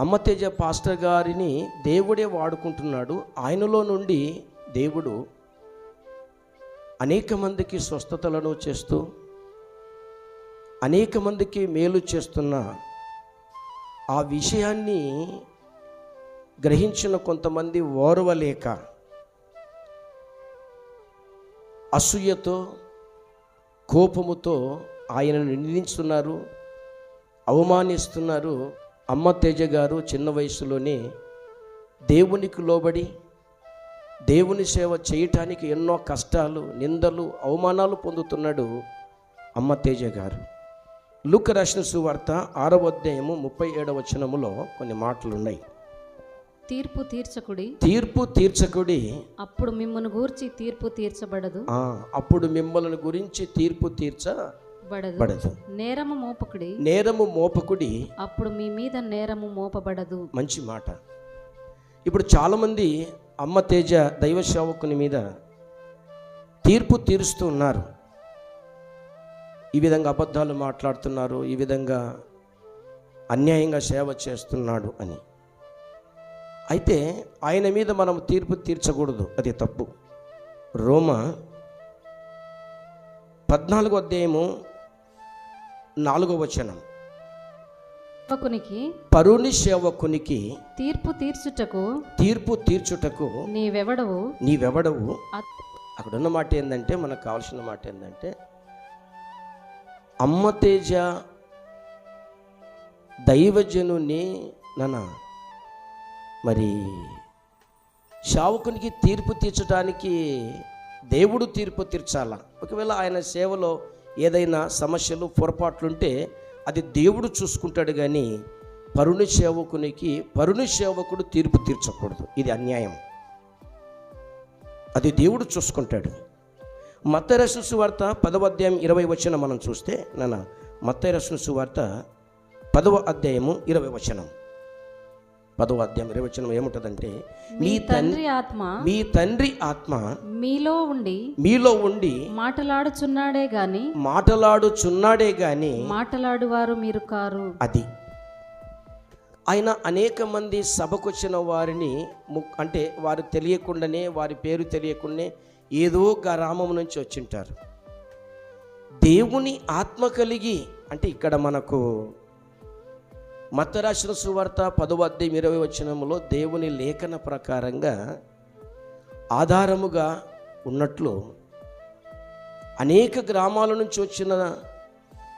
Ammateja pastor గారిని దేవుడే వాడుకుంటున్నాడు. ఆయనలో నుండి దేవుడు అనేక మందికి స్వస్థతలను చేస్తూ అనేక మందికి మేలు చేస్తున్న ఆ విషయాన్ని గ్రహించిన కొంతమంది ఓర్వలేక అసూయతో కోపముతో ఆయనను నిందిస్తున్నారు అవమానిస్తున్నారు. అమ్మ తేజ గారు చిన్న వయసులోనే దేవునికి లోబడి దేవుని సేవ చేయటానికి ఎన్నో కష్టాలు నిందలు అవమానాలు పొందుతున్నాడు అమ్మ తేజ గారు. లూక రాసిన సువార్త ఆరవ అధ్యాయము ముప్పై ఏడవ వచనములో కొన్ని మాటలు ఉన్నాయి తీర్పు తీర్చకుడి. తీర్పు తీర్చకుడి. అప్పుడు మిమ్మల్ని గూర్చి తీర్పు తీర్చబడదు. అప్పుడు మిమ్మల్ని గురించి తీర్పు తీర్చబడదు బడదు నేరము మోపకుడి. నేరము మోపకుడి అప్పుడు మీ మీద నేరము మోపబడదు. మంచి మాట. ఇప్పుడు చాలామంది అమ్మ తేజ దైవ సేవకుని మీద తీర్పు తీరుస్తూ ఉన్నారు. ఈ విధంగా అబద్ధాలు మాట్లాడుతున్నారు ఈ విధంగా అన్యాయంగా సేవ చేస్తున్నాడు అని. అయితే ఆయన మీద మనం తీర్పు తీర్చకూడదు అది తప్పు. రోమ పద్నాలుగో అధ్యాయము నాలుగో వచనం. సేవకునికి పరుని సేవకునికి తీర్పు తీర్చుటకు తీర్పు తీర్చుటకు నీవెవడవు? నీవెవడవు? అక్కడ ఉన్న మాట ఏంటంటే మనకు కావాల్సిన మాట ఏంటంటే అమ్మ తేజ దైవజనుని నన్న మరి శావకునికి తీర్పు తీర్చడానికి దేవుడు తీర్పు తీర్చాలా? ఒకవేళ ఆయన సేవలో ఏదైనా సమస్యలు పొరపాట్లుంటే అది దేవుడు చూసుకుంటాడు కానీ పరుని సేవకునికి పరుని సేవకుడు తీర్పు తీర్చకూడదు. ఇది అన్యాయం. అది దేవుడు చూసుకుంటాడు. మత్తరసు సువార్త పదవ అధ్యాయం ఇరవై వచనం మనం చూస్తే నాన్న మత్తరసు సువార్త పదవ అధ్యాయము ఇరవై వచనం. పదవ అధ్యాయం ఇరవై వచనం ఏముంటుందంటే మీ తండ్రి ఆత్మ మీ తండ్రి ఆత్మ మీలో ఉండి మీలో ఉండి మాటలాడుచున్నాడే గాని మాటలాడుచున్నాడే గాని మాటలాడువారు మీరు కారు. అది. ఆయన అనేక మంది సభకు వచ్చిన వారిని అంటే వారు తెలియకుండానే వారి పేరు తెలియకుండానే ఏదో గ్రామం నుంచి వచ్చింటారు. దేవుని ఆత్మ కలిగి అంటే ఇక్కడ మనకు మత్తరాశుల సువార్త పదవ అధ్యాయం ఇరవై వచనంలో దేవుని లేఖన ప్రకారంగా ఆధారముగా ఉన్నట్లు అనేక గ్రామాల నుంచి వచ్చిన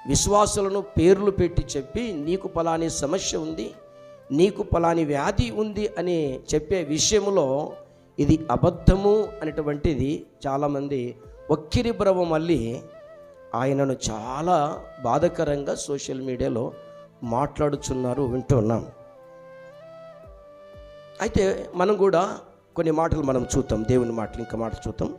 విశ్వాసులను పేర్లు పెట్టి చెప్పి నీకు పలాని సమస్య ఉంది నీకు పలాని వ్యాధి ఉంది అని చెప్పే విషయంలో ఇది అబద్ధము అనేటువంటిది చాలామంది ఒక్కిరి బ్రవ మళ్ళీ ఆయనను చాలా బాధకరంగా సోషల్ మీడియాలో మాట్లాడుచున్నారు వింటున్నాం అయితే మనం కూడా కొన్ని మాటలు మనం చూద్దాం దేవుని మాటలు ఇంకా మాటలు చూద్దాం.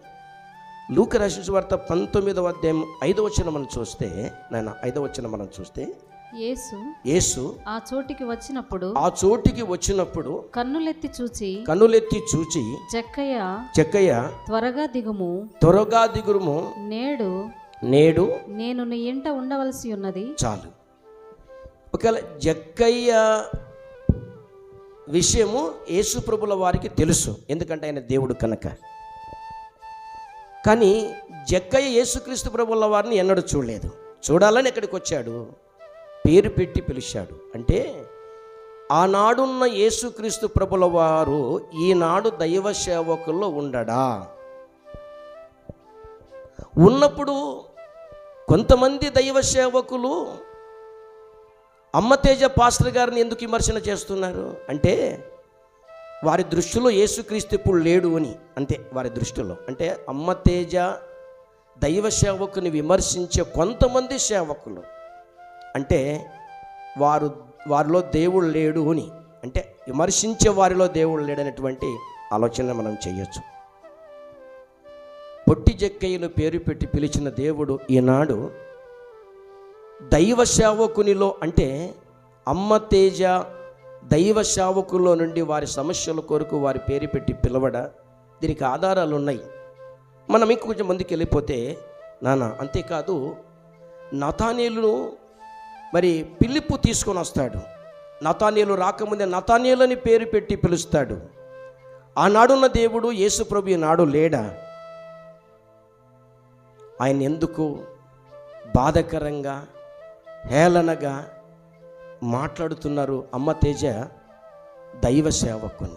లూక రాసిన వార్త పంతొమ్మిదవ అధ్యాయం ఐదవ వచనం మనం చూస్తే నాయన ఐదవ వచనం మనం చూస్తే యేసు యేసు ఆ చోటికి వచ్చినప్పుడు ఆ చోటికి వచ్చినప్పుడు కన్నులెత్తి చూచి కన్నులెత్తి చూచి జక్కయ్య చెక్కయ్య త్వరగా దిగుము. త్వరగా దిగురుము. నేడు నేడు నేను నీ ఇంట ఉండవలసి ఉన్నది. చాలు. ఒకవేళ జక్కయ్య విషయము యేసుప్రభుల వారికి తెలుసు ఎందుకంటే ఆయన దేవుడు కనుక. కానీ జక్కయ్య యేసుక్రీస్తు ప్రభుల వారిని ఎన్నడూ చూడలేదు. చూడాలని ఎక్కడికి వచ్చాడు? పేరు పెట్టి పిలిచాడు. అంటే ఆనాడున్న యేసుక్రీస్తు ప్రభుల వారు ఈనాడు దైవ సేవకుల్లో ఉండడా? ఉన్నప్పుడు కొంతమంది దైవ సేవకులు అమ్మతేజ పాస్టర్ గారిని ఎందుకు విమర్శన చేస్తున్నారు? అంటే వారి దృష్టిలో యేసుక్రీస్తు ఇప్పుడు లేడు అని అంతే వారి దృష్టిలో. అంటే అమ్మతేజ దైవ సేవకుని విమర్శించే కొంతమంది సేవకులు. అంటే వారు వారిలో దేవుడు లేడు అని అంటే విమర్శించే వారిలో దేవుడు లేడనేటువంటి ఆలోచన మనం చేయొచ్చు. పొట్టి జక్కయ్యను పేరు పెట్టి పిలిచిన దేవుడు ఈనాడు దైవ సేవకునిలో అంటే అమ్మ తేజ దైవ సేవకుల్లో నుండి వారి సమస్యల కొరకు వారి పేరు పెట్టి పిలవడ దీనికి ఆధారాలు ఉన్నాయి మనం ఇంకొంచెం ముందుకు వెళ్ళిపోతే నానా అంతేకాదు నతానీయులను మరి పిలుపు తీసుకొని వస్తాడు. నతానీయులు రాకముందే నతానీయులని పేరు పెట్టి పిలుస్తాడు. ఆనాడున్న దేవుడు యేసుప్రభు ఈనాడు లేడా? ఆయన ఎందుకు బాధకరంగా హేళనగా మాట్లాడుతున్నారు అమ్మ తేజ దైవ సేవకుని.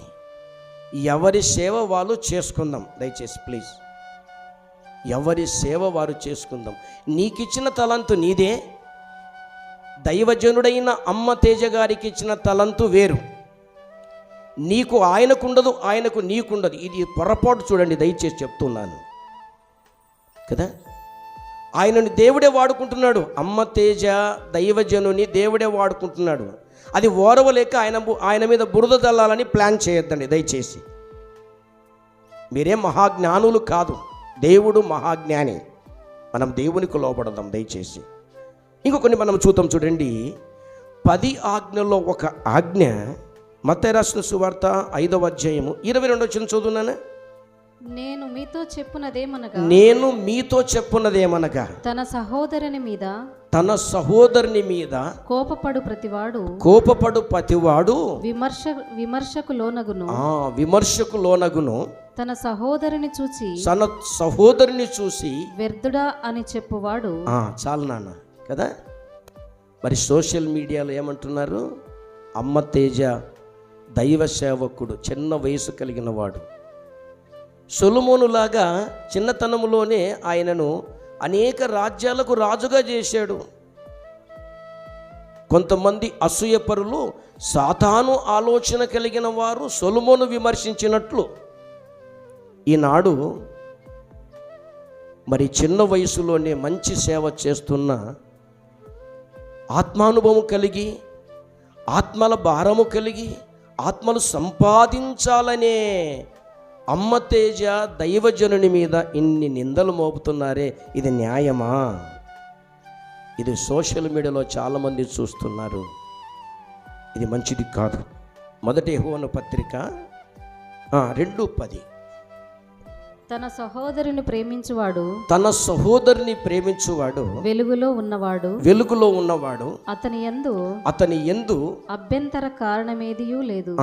ఎవరి సేవ వాళ్ళు చేసుకుందాం దయచేసి ప్లీజ్. ఎవరి సేవ వారు చేసుకుందాం. నీకిచ్చిన తలంతు నీదే. దైవజనుడైన అమ్మ తేజ గారికి ఇచ్చిన తలంతు వేరు. నీకు ఆయనకుండదు ఆయనకు నీకుండదు. ఇది పొరపాటు చూడండి దయచేసి చెప్తున్నాను. కదా? ఆయనను దేవుడే వాడుకుంటున్నాడు. అమ్మ తేజ దైవజనుని దేవుడే వాడుకుంటున్నాడు. అది ఓరవలేక ఆయన బు- ఆయన మీద బురద చల్లాలని ప్లాన్ చేయొద్దండి దయచేసి. మీరేం మహాజ్ఞానులు కాదు. దేవుడు మహాజ్ఞాని. మనం దేవునికి లోపడదాం దయచేసి. ఇంకొకటి మనం చూద్దాం చూడండి. పది ఆజ్ఞల్లో ఒక ఆజ్ఞ మత్తయి రాసిన సువార్త ఐదవ అధ్యాయము ఇరవై రెండు వచ్చిన చదువునానా నేను మీతో చెప్పునదేమనగా? నేను మీతో చెప్పున్నదేమనగా తన సహోదరుని మీద తన సహోదరుని మీద కోపపడు ప్రతివాడు కోపపడు ప్రతివాడు విమర్శ విమర్శకు లోనగును. ఆ విమర్శకు లోనగును. తన సహోదరుని చూచి తన సహోదరుని చూసి వ్యర్థుడా అని చెప్పువాడు. ఆ, చాలు నాన్న కదా? మరి సోషల్ మీడియాలో ఏమంటున్నారు? అమ్మ తేజ దైవ సేవకుడు చిన్న వయసు కలిగిన వాడు సొలుమోనులాగా చిన్నతనములోనే ఆయనను అనేక రాజ్యాలకు రాజుగా చేశాడు. కొంతమంది అసూయపరులు సాతాను ఆలోచన కలిగిన వారు సొలుమోను విమర్శించినట్లు. ఈనాడు మరి చిన్న వయసులోనే మంచి సేవ చేస్తున్న ఆత్మానుభవం కలిగి ఆత్మల భారము కలిగి ఆత్మలు సంపాదించాలనే అమ్మ తేజ దైవజనుని మీద ఇన్ని నిందలు మోపుతున్నారే ఇది న్యాయమా? ఇది సోషల్ మీడియాలో చాలామంది చూస్తున్నారు. ఇది మంచిది కాదు. మొదటి యెహోవాను పత్రిక రెండు పది. తన సహోదరుని ప్రేమించువాడు తన సహోదరుని ప్రేమించువాడు వెలుగులో ఉన్నవాడు వెలుగులో ఉన్నవాడు అతని యందు అతని ఎందు అభ్యంతర కారణమేదియూ లేదు.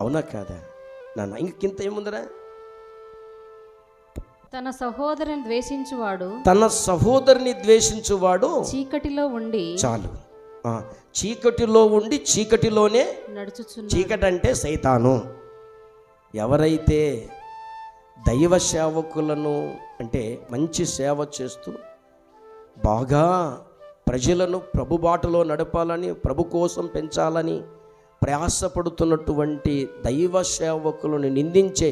అవునా కాదా? నాన్న ఇంకింత ఏముందరా? తన సహోదరుని ద్వేషించువాడు తన సహోదరుని ద్వేషించువాడు చీకటిలో ఉండి చాలు. చీకటిలో ఉండి చీకటిలోనే నడుచుచున్న చీకటి అంటే సైతాను. ఎవరైతే దైవ సేవకులను అంటే మంచి సేవ చేస్తూ బాగా ప్రజలను ప్రభు బాటలో నడపాలని ప్రభు కోసం పెంచాలని ప్రయాసపడుతున్నటువంటి దైవ సేవకులను నిందించే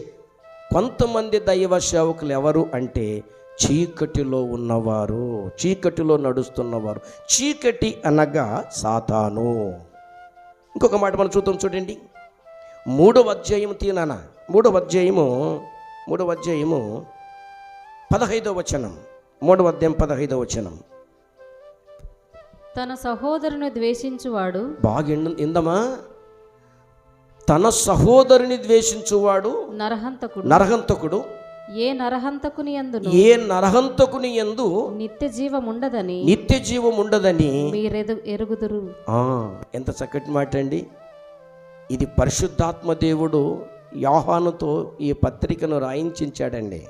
కొంతమంది దైవ సేవకులు ఎవరు అంటే చీకటిలో ఉన్నవారు చీకటిలో నడుస్తున్నవారు. చీకటి అనగా సాతాను. ఇంకొక మాట మనం చూద్దాం చూడండి. మూడవ అధ్యాయం తీనానా? మూడవ అధ్యాయము మూడవ అధ్యాయము పదహైదవ వచనం. మూడవ అధ్యాయం పదహైదవ వచనం. తన సహోదరుని ద్వేషించువాడు బాగా ఎండు ఇందమా తన సహోదరుని ద్వేషించువాడు నరహంతకుడు. నరహంతకుడు. ఏ నరహంతకుని అందును ఏ నరహంతకుని ఎందు నిత్య జీవం ఉండదని నిత్య జీవం ఉండదని మీరెదు ఎరుగుదురు. ఎంత చక్కటి మాట అండి ఇది పరిశుద్ధాత్మ దేవుడు యోహానుతో ఈ పత్రికను రాయించాడండి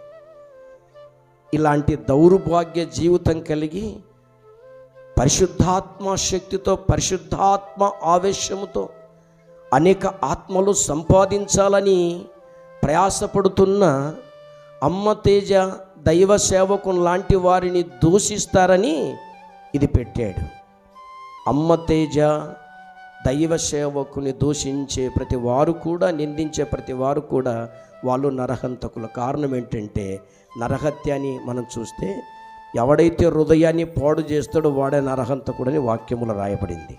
ఇలాంటి దౌర్భాగ్య జీవితం కలిగి పరిశుద్ధాత్మ శక్తితో పరిశుద్ధాత్మ ఆవేశముతో అనేక ఆత్మలు సంపాదించాలని ప్రయాసపడుతున్న అమ్మ తేజ దైవ సేవకుని లాంటి వారిని దూషిస్తారని ఇది పెట్టాడు. అమ్మ తేజ దైవ సేవకుని దూషించే ప్రతి వారు కూడా నిందించే ప్రతి వారు కూడా వాళ్ళు నరహంతకుల. కారణం ఏంటంటే నరహత్యాన్ని మనం చూస్తే ఎవడైతే హృదయాన్ని పాడు చేస్తాడో వాడే నరహంతకుడని వాక్యములు రాయబడింది.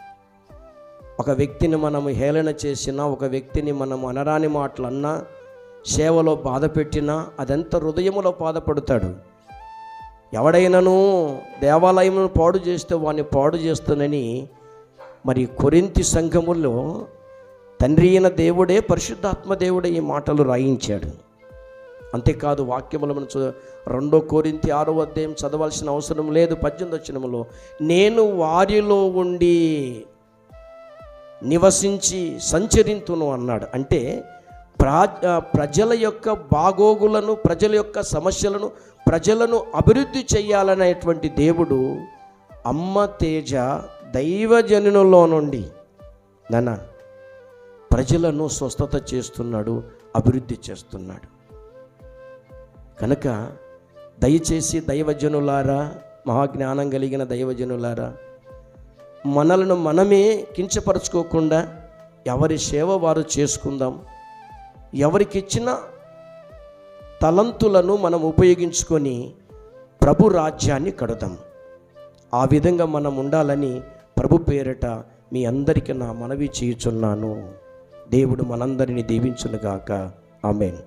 ఒక వ్యక్తిని మనం హేళన చేసినా ఒక వ్యక్తిని మనం అనరాని మాటలు అన్నా సేవలో బాధ పెట్టినా అదంతా హృదయములో బాధపడతాడు? ఎవడైనాను దేవాలయమును పాడు చేస్తే వాడిని పాడు చేస్తానని మరి కొరింతి సంఘములో తండ్రి అయిన దేవుడే పరిశుద్ధాత్మ దేవుడే ఈ మాటలు రాయించాడు. అంతేకాదు వాక్యములు మనం రెండో కోరింతి ఆరో అధ్యాయం చదవాల్సిన అవసరం లేదు పద్దెనిమిది వచ్చినములో నేను వారిలో ఉండి నివసించి సంచరింతును అన్నాడు. అంటే ప్రా ప్రజల యొక్క బాగోగులను ప్రజల యొక్క సమస్యలను ప్రజలను అభివృద్ధి చేయాలనేటువంటి దేవుడు అమ్మ తేజ దైవజనులలో నుండి నాన్న ప్రజలను స్వస్థత చేస్తున్నాడు అభివృద్ధి చేస్తున్నాడు. కనుక దయచేసి దైవజనులారా మహాజ్ఞానం కలిగిన దైవజనులారా మనలను మనమే కించపరచుకోకుండా ఎవరి సేవ వారు చేసుకుందాం. ఎవరికిచ్చిన తలంతులను మనం ఉపయోగించుకొని ప్రభు రాజ్యాన్ని కడదాం. ఆ విధంగా మనం ఉండాలని ప్రభు పేరిట మీ అందరికీ నా మనవి చేయుచున్నాను. దేవుడు మనందరినీ దీవించునుగాక. ఆమెన్.